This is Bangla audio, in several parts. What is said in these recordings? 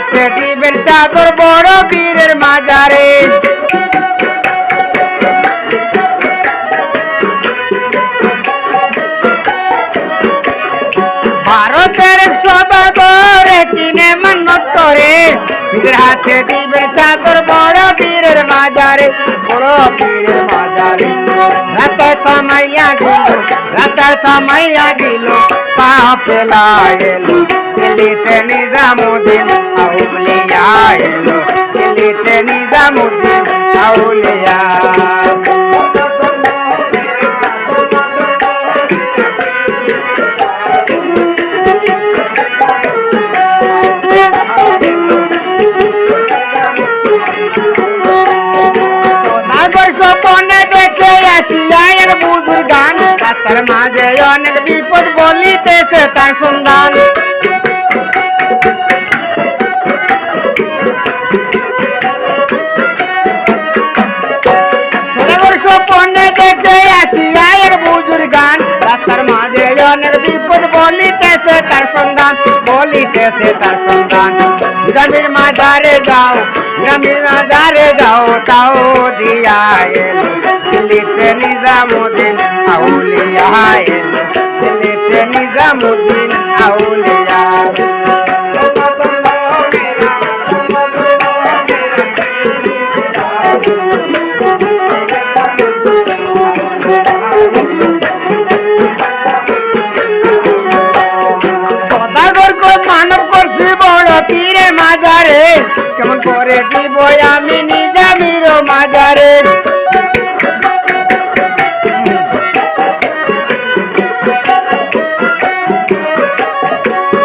পীরের দিবেন চাদর বড় পীরের মাজারে। ভারতের সদাগর কিনে মান্নত করে। হাতে দিবেন চাদর বড় পীরের মাজারে। বড় পীরের মাজারে। রাতে সামাইয়া গেল রাতে সামাইয়া গেল পা পেলা এলো দিল্লিতে নিজামুদ্দিন আউলিয়া এলো। দিল্লিতে নিজামুদ্দিন আউলিয়া। রাস্তার মাঝে অনেক বিপদ বলিতেছে তার সন্ধান। রাস্তার মাঝে অনেক বিপদ বলিতেছে তার সন্ধান। বলিতেছে তার সন্ধান গ্রামের মাদারে যাও গ্রামের মাদারে যাও তাও দিয়া এলো। দিল্লিতে নিজামুদ্দিন, আউলিয়া এলো। দিল্লিতে নিজামুদ্দিন, আউলিয়া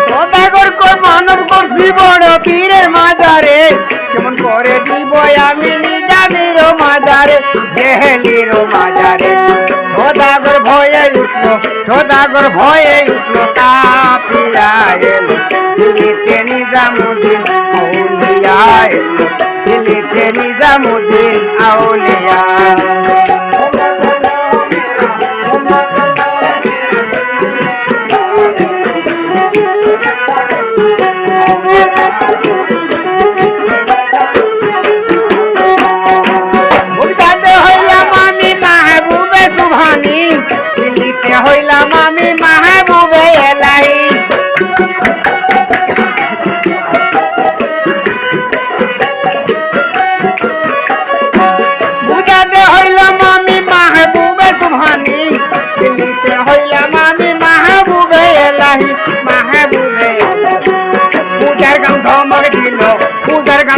সদাগর মানব করছি বড় পীরে মাজারে কেমন করে দিব আমি নিজামির মাজারে জেহেলির মাজারে সদাগর ভয়ে উঠল, সদাগর ভয়ে উঠল কাপিয়া এলো। দিল্লিতে নিজামুদ্দিন আউলিয়া এলো। দিল্লিতে নিজামুদ্দিন আউলিয়া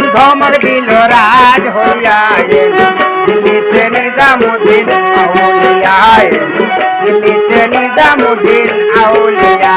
ধমক দিল রাজ হইয়া দিল্লিতে নিজামুদ্দিন আউলিয়া দিল্লিতে নিজামুদ্দিন আউলিয়া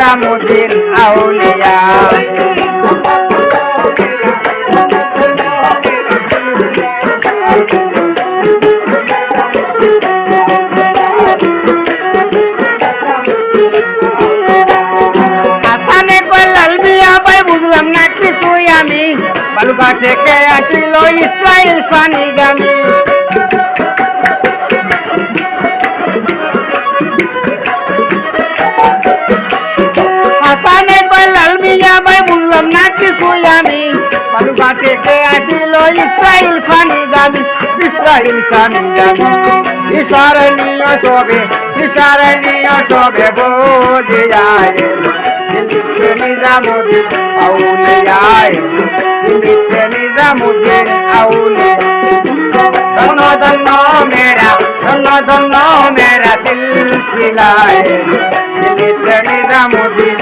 নিজামুদ্দিন আউলিয়া। বালুকা থেকে আসিল ইসরায়েল ফানি থেকে আসিল Israel funny gummy Israel funny gummy ঈশ্বরণীয় শোভে ঈশ্বরণীয় শোভে বোঝিয়ায় দিল্লিতে নিজামুদ্দিন আউলিয়ায় দিল্লিতে নিজামুদ্দিন আউলিয়া ধন্য ধন্য মেরা, ধন্য ধন্য মেরা নিজামুদ্দিন